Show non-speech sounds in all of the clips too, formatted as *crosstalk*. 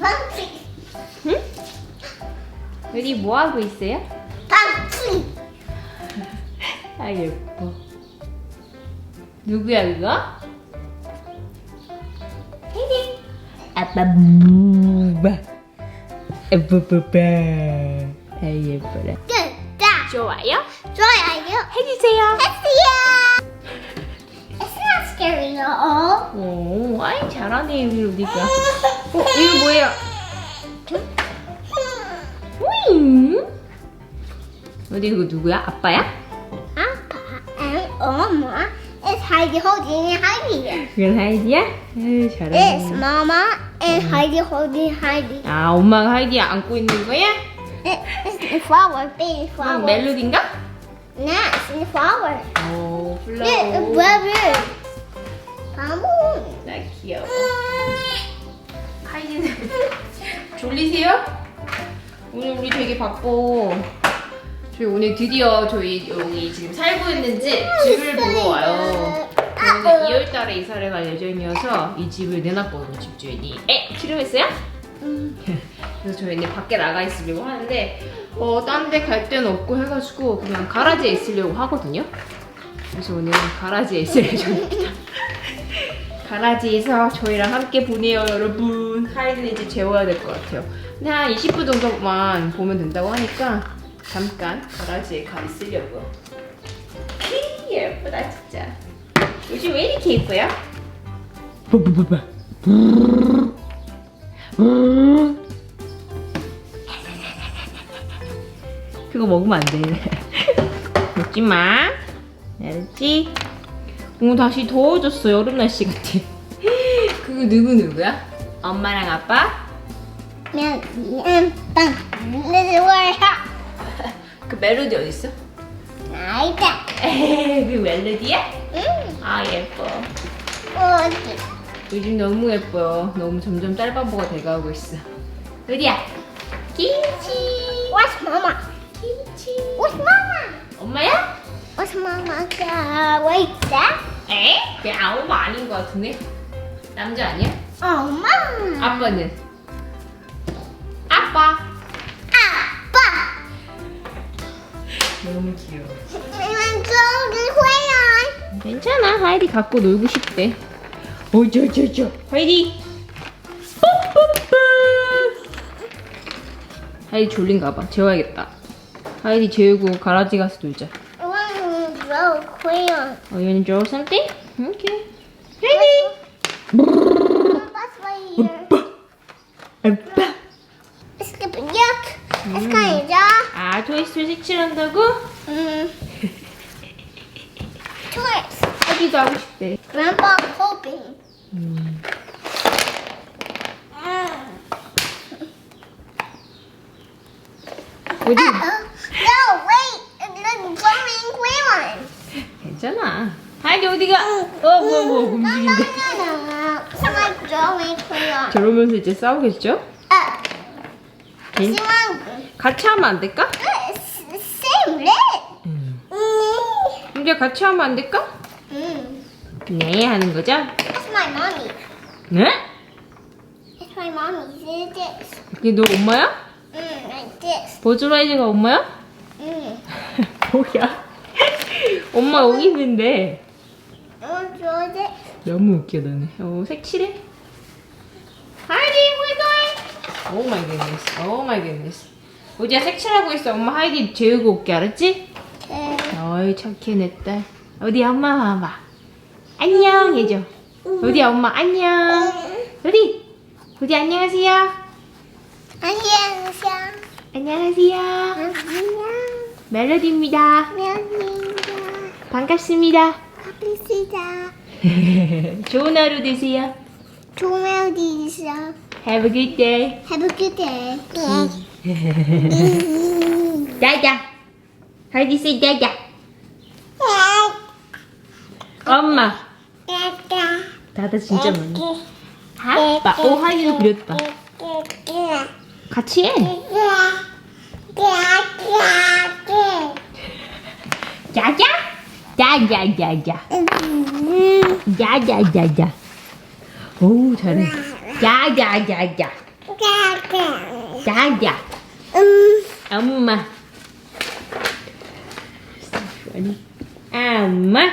방치. 응? 여기 뭐 하고 있어요? 방치. 아 예뻐. 누구야 그거? 헤디. 아빠 무바. 아빠빠빠. 아 예뻐라. 끝다. 좋아요? 좋아요. 해주세요. 했어요. All. 오, 아이 잘하네 우리 우리가. 어 이거 뭐예요? 오잉. 어디 이거 누구야? 아빠야? And Mama is Heidi holding Heidi. 그건 하이디야? 에이 It's 잘하네. Mama and Heidi holding Heidi. 아 엄마가 하이디 안고 있는 거야? It- It's flower, baby flower. 멜로디인가? No, it's flower. 오 플라워. Vamos. 나 귀여워. 하이디는 *laughs* 졸리세요? 오늘 우리 되게 바빠. 저희 오늘 드디어 저희 여기 지금 살고 있는 집 집을 보러 와요. 저희는 2월달에 이사를 갈 예정이어서 이 집을 내놨거든요 집주인이. 에 필요했어요? *laughs* 그래서 저희는 밖에 나가 있으려고 하는데 어, 딴 데 갈 데는 없고 해가지고 그냥 가라지에 있으려고 하거든요. 그래서 오늘은 가라지에 있을 예정입니다. 가라지에서 저희랑 함께 보내요 여러분. 하이든의 집 재워야 될 것 같아요. 근데 한 20분 정도만 보면 된다고 하니까 잠깐 가라지에 가 있으려고요. 히, 예쁘다 진짜. 요즘 왜 이렇게 예뻐요? 뿌뿌뿌뿌. 그거 먹으면 안 돼. *laughs* 먹지 마. 알았지? 오 다시 더워졌어 여름 날씨 같아. 그거 누구 누구야? 엄마랑 아빠? Where hot. 그 멜로디 어디 있어? Like that. 에헤, 그 멜로디야? Mm. 아 예뻐. Okay. 요즘 너무 예뻐요. 너무 점점 짤바보가 돼가고 있어. 어디야? 김치. What's Mama? 김치. What's Mama? 엄마야? What's Mama? Wait, that? 에? 그냥 엄마 아닌 것 같은데? 남자 아니야? Oh, Mama. 아빠는? 아빠. 아빠. 너무 귀여워. I'm golden crayon. 괜찮아. 하이디 갖고 놀고 싶대. 어저저저. 하이디. 뽀뽀뽀. 하이디 졸린가 봐. 재워야겠다. 하이디 재우고 가라지 가서 놀자. I want to draw crayon. Oh, you wanna draw something? Okay. 하이디. That's right here. 아빠. It's gonna be yuck. It's kind of dark. 아, 토이스토리 색칠한다고? Mm. Toys. 하이디도 하고 싶대. Grandpa hoping. 음. Mm. 어디? Uh-oh. No, wait. It's glowing crayon. 괜찮아. 하이디 어디가? 어, 뭐, 뭐, crayon. 저러면서 이제 싸우겠죠? Uh, 괜- Simon. 같이 하면 안 될까? 음. Mm. 이제 같이 하면 안 될까? Mm. 네, 하는 거죠? 네? 그게 너 엄마야? Mm. 버즈라이즈가 엄마야? Mm. 뭐야? 엄마 여기 있는데. This. 너무 웃겨 너네. 어, 색칠해? 하이디, we're going. 오 마이 굿네스. 오 마이 굿네스. 우지야 색칠하고 있어. 엄마 하이디 재우고 올게 알았지? Okay. 어이 착해 내 딸. 어디 엄마 봐봐. 안녕 해줘. 어디 엄마 안녕. 어디? 어디 안녕하세요. 안녕하세요. 안녕하세요. 안녕. 멜로디입니다. 안녕하세요. 반갑습니다. 갑시다. *laughs* 좋은 하루 되세요. 좋은 디서. Have a good day. Have a good day. 다다. 하이디 say 다다. 엄마. 다다 진짜 많네. 아빠. 오 하이디도 그렸다. 같이 해. 짜자. 짜자자자. 짜자자자. 오 잘해. 짜자자자. 야야 음, 엄마 아니 엄마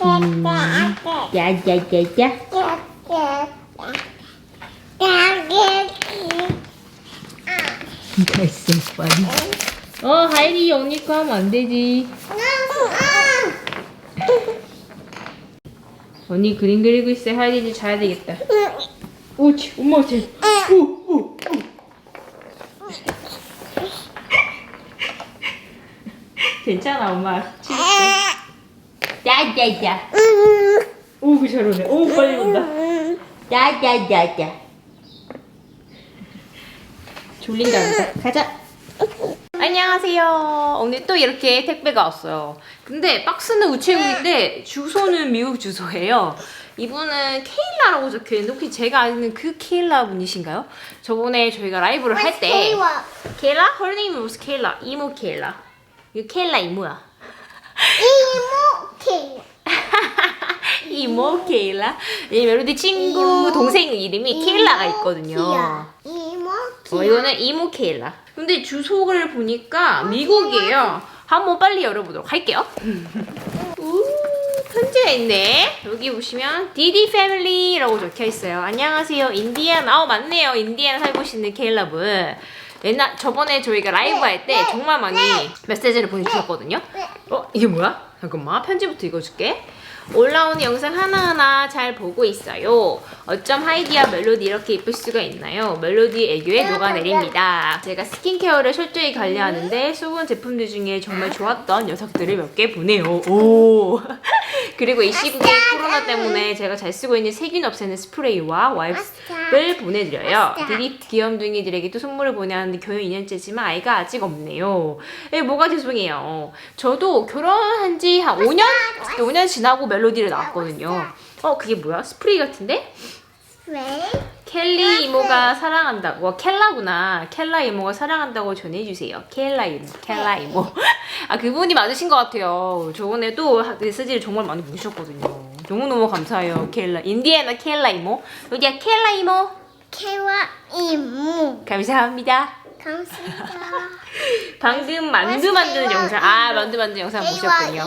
엄마 야야야야 됐 어어 하이리 언니 거 하면 안 되지 언니 그림 그리고 있어 하이리 자야 되겠다 오치 엄마 쟤 오 오 오 괜찮아 엄마 치울게 야야야 오 그 잘 오네 오 빨리 온다 야야야야 졸린다. 가자 안녕하세요. 오늘 또 이렇게 택배가 왔어요. 근데 박스는 우체국인데 주소는 미국 주소예요. 이분은 케일라라고 적혀있는데 혹시 제가 아는 그 케일라 분이신가요? 저번에 저희가 라이브를 할 때 케일라? Her name was 케일라. 이모 케일라. 이거 케일라 이모야. 이모 케일라 *laughs* 이 멜로디 친구 이모, 동생 이름이 케일라가 있거든요 이모 어, 이거는 이모 케일라. 근데 주소를 보니까 미국이에요. 한번 빨리 열어보도록 할게요. *laughs* 우, 편지가 있네. 여기 보시면 디디 패밀리라고 적혀 있어요. 안녕하세요. 인디애나. 어, 맞네요. 인디애나 살고 계시는 케일라 분. 옛날 저번에 저희가 라이브 할 때 정말 많이 메시지를 보내주셨거든요. 어 이게 뭐야? 잠깐만 편지부터 읽어줄게. 올라오는 영상 하나하나 잘 보고 있어요. 어쩜 하이디와 멜로디 이렇게 예쁠 수가 있나요? 멜로디 애교에 녹아내립니다. 제가 스킨케어를 철저히 관리하는데 수분 제품들 중에 정말 좋았던 녀석들을 몇 개 보내요. 오. *laughs* 그리고 이 시국에 코로나 때문에 제가 잘 쓰고 있는 세균 없애는 스프레이와 와이프를 보내드려요. 디디 귀염둥이들에게도 선물을 보내야 하는데 결혼 2년째지만 아이가 아직 없네요. 에, 뭐가 죄송해요. 저도 결혼한 지 한 5년? 5년 지나고 멜로 디를 나왔거든요. 어, 그게 뭐야? 스프레이 같은데? 왜? 켈리 이모가 사랑한다고. 와, 켈라구나. 켈라 이모가 사랑한다고 전해주세요. 켈라 이모 켈라 이모. *laughs* 아 그분이 맞으신 것 같아요. 저번에도 메시지를 정말 많이 보내셨거든요. 너무너무 감사해요 켈라. 인디애나 켈라 이모. 여기야 켈라 이모. 개와 이모. 감사합니다 감사합니다. *laughs* 방금 만두 만드는 영상 아 만두 만드는 영상 보셨군요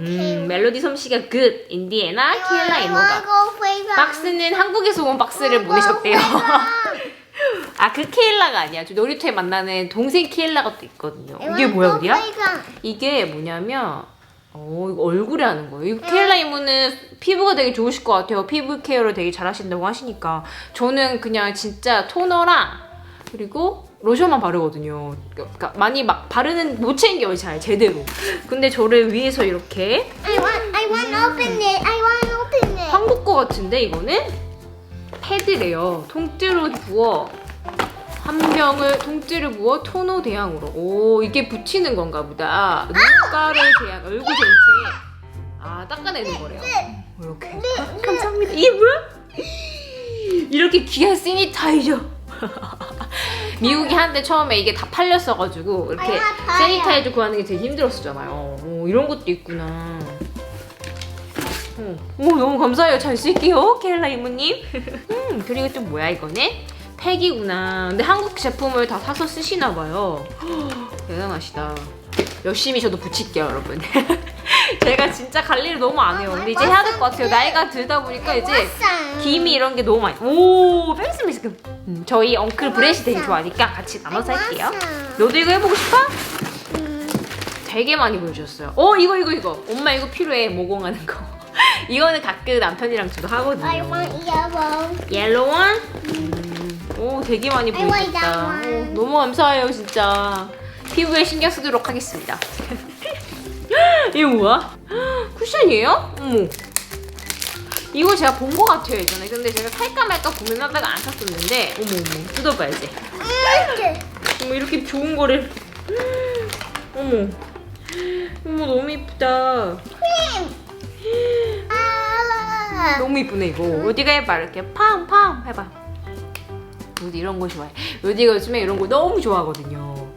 음 멜로디 솜씨가 끝 인디애나 켈라 이모가 박스는 한국에서 온 박스를 보내셨대요 *laughs* 아 그 케일라가 아니야. 저 놀이터에 만나는 동생 케일라가 또 있거든요. 이게 뭐야, 우리야? 이게 뭐냐면 어 이거 얼굴에 하는 거예요. 이 케일라 이모는 피부가 되게 좋으실 것 같아요. 피부 케어를 되게 잘하신다고 하시니까 저는 그냥 진짜 토너랑 그리고 로션만 바르거든요. 그러니까 많이 막 바르는 못 챙겨요, 잘 제대로. 근데 저를 위해서 이렇게 I want, I want open it. I want open it. 한국 거 같은데 이거는 패드래요. 통째로 부어 한 병을 통째로 부어 토너 대양으로. 오 이게 붙이는 건가 보다. 눈가를 대양 얼굴 전체에 아 닦아내는 거래요. 이렇게. 아, 감사합니다. 이게 뭐야? 이렇게 귀한 세니타이저. 미국이 한때 처음에 이게 다 팔렸어가지고 이렇게 아야. 세니타이저 구하는 게 되게 힘들었었잖아요. 오, 이런 것도 있구나. 어. 오 너무 감사해요. 잘 쓸게요, 케일라 이모님. 음 그리고 또 뭐야 이거는? 팩이구나. 근데 한국 제품을 다 사서 쓰시나 봐요. *gasps* 대단하시다. 열심히 저도 붙일게요, 여러분. *laughs* 제가 진짜 관리를 너무 안 해요. 근데 이제 해야 될 것 같아요. 나이가 들다 보니까 이제 김이 이런 게 너무 많이. 오, 페이스 미스크. 음, 저희 엉클 브레시 되게 좋아하니까 같이 나눠서 할게요. 너도 이거 해보고 싶어? 되게 많이 보여주셨어요. 어, 이거, 이거, 이거. 엄마 이거 필요해. 모공하는 거. *laughs* 이거는 가끔 남편이랑 저도 하거든요. I want yellow. 옐로원? 음, 오, 되게 많이 I want 보여줬다. that one. 오, 너무 감사해요, 진짜. 피부에 신경 쓰도록 하겠습니다. *laughs* *laughs* 이거 뭐야? 쿠션이에요? 어머. 이거 제가 본 거 같아요, 예전에. 근데 제가 살까 말까 고민하다가 안 샀었는데, 어머, 어머. 뜯어봐야지. 어머, 이렇게 좋은 거를. 어머. 어머, 너무 이쁘다. 아, 너무 이쁘네 이거 어디가 해봐 이렇게 팡팡 해봐 요디 이런 거 좋아해 요디가 요즘에 이런 거 너무 좋아하거든요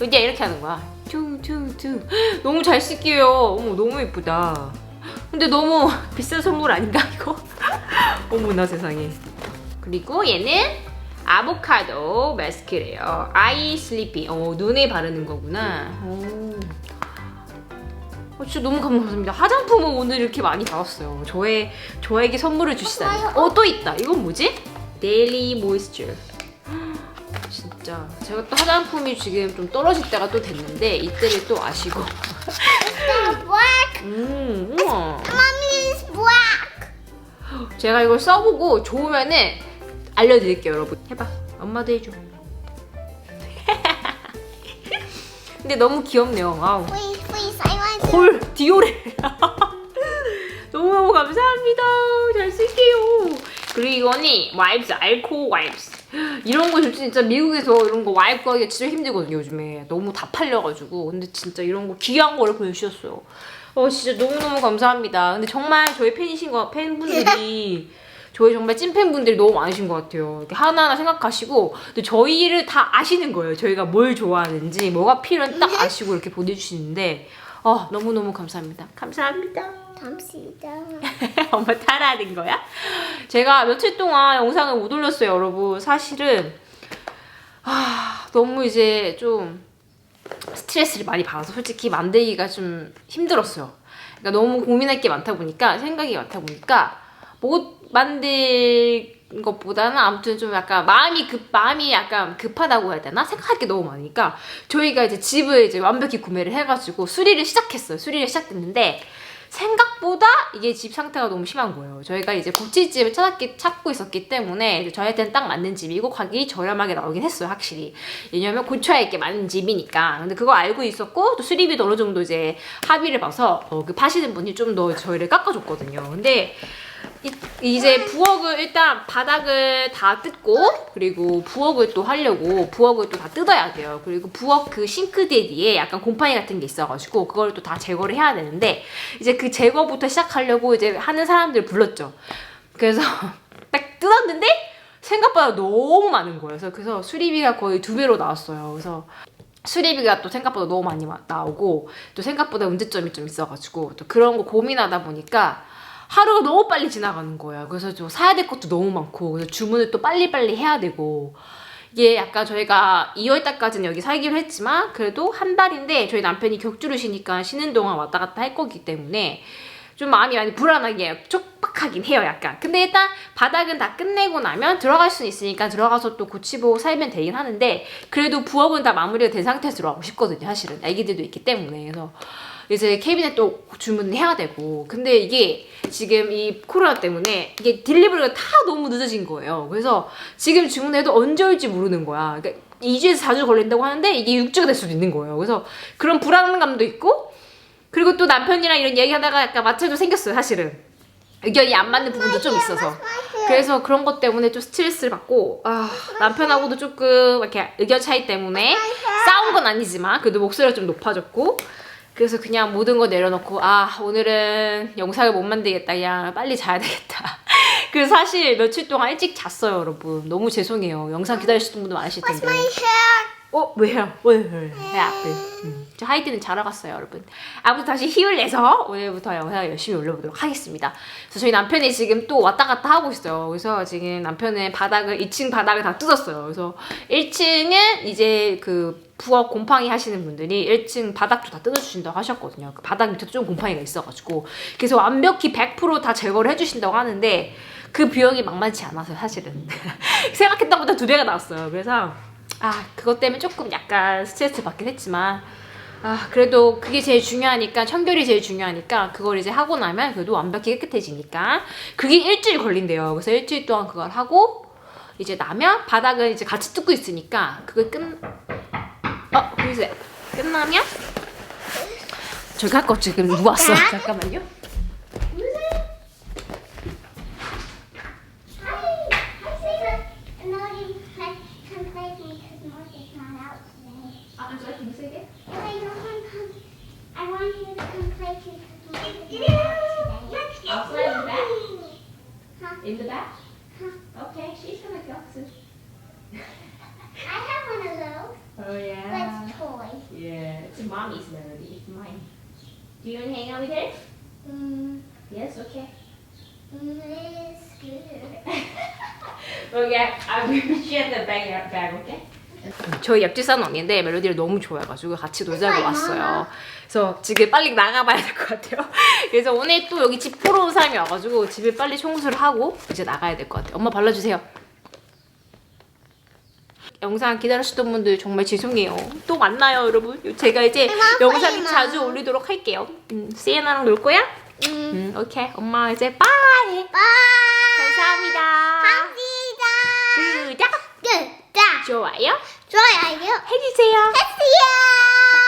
요디야 이렇게 하는 거야 퉁퉁퉁 *gasps* 너무 잘 쓸게요 어머 너무 이쁘다 근데 너무 *laughs* 비싼 선물 아닌가 이거 *laughs* 어머나 세상에. 그리고 얘는 아보카도 마스크래요. 아이 슬리피. 어, 눈에 바르는 거구나. 오. 어, 진짜 너무 감사합니다. 화장품을 오늘 이렇게 많이 받았어요. 저의, 저에게 선물을 주시다니. 어, 또 있다. 이건 뭐지? 데일리 모이스처. 진짜. 제가 또 화장품이 지금 좀 떨어질 때가 또 됐는데, 이때를 또 아시고. Black. 음, 우와. Mommy is black. 제가 이걸 써보고 좋으면은 알려드릴게요, 여러분. 해봐. 엄마도 해줘. *laughs* 근데 너무 귀엽네요. 와우. Please, please, I want to. 헐, 디오레. *laughs* 너무너무 감사합니다. 잘 쓸게요. 그리고 이거는 와이프스, 알코올 와이프스. 이런 거 진짜 미국에서 이런 거 와이프 하기가 진짜 힘들거든요, 요즘에. 너무 다 팔려가지고. 근데 진짜 이런 거 귀한 거를 보내주셨어요. 어, 진짜 너무너무 감사합니다. 근데 정말 저희 팬이신 거, 팬분들이. *laughs* 저희 정말 찐팬분들이 너무 많으신 것 같아요. 이렇게 하나하나 생각하시고, 또 저희를 다 아시는 거예요. 저희가 뭘 좋아하는지, 뭐가 필요한지 딱 아시고 이렇게 보내주시는데, 어, 너무너무 감사합니다. 감사합니다. 감사합니다. *laughs* 엄마 따라하는 거야? 제가 며칠 동안 영상을 못 올렸어요, 여러분. 사실은, 아, 너무 이제 좀 스트레스를 많이 받아서 솔직히 만들기가 좀 힘들었어요. 그러니까 너무 고민할 게 많다 보니까, 생각이 많다 보니까, 못 만든 것보다는 아무튼 좀 약간 마음이 급, 마음이 약간 급하다고 해야 되나? 생각할 게 너무 많으니까, 저희가 이제 집을 이제 완벽히 구매를 해가지고 수리를 시작했어요. 수리를 시작했는데, 생각보다 이게 집 상태가 너무 심한 거예요. 저희가 이제 고치집을 찾았기, 찾고 있었기 때문에 저희한테는 딱 맞는 집이고 가격이 저렴하게 나오긴 했어요, 확실히. 왜냐면 고쳐야 할게 많은 집이니까. 근데 그거 알고 있었고 또 수리비도 어느 정도 이제 합의를 봐서 어, 그 파시는 분이 좀 더 저희를 깎아줬거든요. 근데 이, 제 부엌을 일단 바닥을 다 뜯고 그리고 부엌을 또 하려고 부엌을 또 다 뜯어야 돼요. 그리고 부엌 그 싱크대 뒤에 약간 곰팡이 같은 게 있어가지고 그걸 또 다 제거를 해야 되는데 이제 그 제거부터 시작하려고 이제 하는 사람들 불렀죠. 그래서 *laughs* 딱 뜯었는데 생각보다 너무 많은 거예요. 그래서, 그래서 수리비가 거의 두 배로 나왔어요. 그래서 수리비가 또 생각보다 너무 많이 마- 나오고 또 생각보다 문제점이 좀 있어가지고 또 그런 거 고민하다 보니까 하루가 너무 빨리 지나가는 거야. 그래서 좀 사야 될 것도 너무 많고 그래서 주문을 또 빨리빨리 해야 되고. 이게 약간 저희가 2월 달까지는 여기 살기로 했지만 그래도 한 달인데 저희 남편이 격주를 쉬니까 쉬는 동안 왔다 갔다 할 거기 때문에 좀 마음이 많이 불안하게 촉박하긴 해요 약간. 근데 일단 바닥은 다 끝내고 나면 들어갈 수는 있으니까 들어가서 또 고치고 살면 되긴 하는데 그래도 부엌은 다 마무리가 된 상태에서 들어가고 싶거든요 사실은. 애기들도 있기 때문에. 그래서 이제 캐비넷 또 주문해야 되고. 근데 이게 지금 이 코로나 때문에 이게 딜리버리가 다 너무 늦어진 거예요. 그래서 지금 주문해도 언제 올지 모르는 거야. 그러니까 2주에서 4주 걸린다고 하는데 이게 6주가 될 수도 있는 거예요. 그래서 그런 불안감도 있고 그리고 또 남편이랑 이런 얘기하다가 약간 마찰도 생겼어요 사실은. 의견이 안 맞는 부분도 좀 있어서. 그래서 그런 것 때문에 좀 스트레스를 받고 아, 남편하고도 조금 이렇게 의견 차이 때문에 싸운 건 아니지만 그래도 목소리가 좀 높아졌고 그래서 그냥 모든 거 내려놓고 아 오늘은 영상을 못 만들겠다. 그냥 빨리 자야 되겠다. *laughs* 그래서 사실 며칠 동안 일찍 잤어요 여러분. 너무 죄송해요. 영상 기다리시는 분도 많으실 텐데. My hair. 어 왜요? 왜요? 왜 앞에? 음, 저 하이드는 자러 갔어요, 여러분. 아무튼 다시 힘을 내서 오늘부터 영상을 열심히 올려보도록 하겠습니다. 그래서 저희 남편이 지금 또 왔다 갔다 하고 있어요. 그래서 지금 남편은 바닥을 2층 바닥을 다 뜯었어요. 그래서 1층은 이제 그 부엌 곰팡이 하시는 분들이 1층 바닥도 다 뜯어주신다고 하셨거든요. 그 바닥 밑에도 좀 곰팡이가 있어가지고 그래서 완벽히 100%다 제거를 해주신다고 하는데 그 비용이 만만치 않아서 사실은 *laughs* 생각했던 것보다 두 배가 나왔어요. 그래서 아 그것 때문에 조금 약간 스트레스 받긴 했지만 아 그래도 그게 제일 중요하니까 청결이 제일 중요하니까 그걸 이제 하고 나면 그래도 완벽히 깨끗해지니까 그게 일주일 걸린대요 그래서 일주일 동안 그걸 하고 이제 나면 바닥은 이제 같이 뜯고 있으니까 그걸 끝 어, 글쎄 끝나면 저기 할거 지금 누구 왔어? 잠깐만요. In the back? Huh. Okay, she's gonna go soon. *laughs* I have one of those. Oh yeah. That's toy. Yeah, it's mommy's melody, mine. Do you want to hang out with her? Mm. Yes, okay. Mm, it's good. *laughs* okay, I'm gonna share the bag, bag okay? 저희 옆집 사는 언니인데 멜로디를 너무 좋아해가지고 같이 놀자고 왔어요. 그래서 지금 빨리 나가봐야 될 것 같아요. *laughs* 그래서 오늘 또 여기 집 보러 온 사람이 와가지고 집을 빨리 청소를 하고 이제 나가야 될 것 같아요. 엄마 발라주세요. 영상 기다리시던 분들 정말 죄송해요. 또 만나요, 여러분. 제가 이제 영상 자주 나. 올리도록 할게요. 음, 시에나랑 놀 거야? 음. 음, 오케이. 엄마 이제 빠이. 빠. 감사합니다. 감사합니다. 구독, 끝. 자, 좋아요 좋아요, 알려. 해주세요. 해주세요.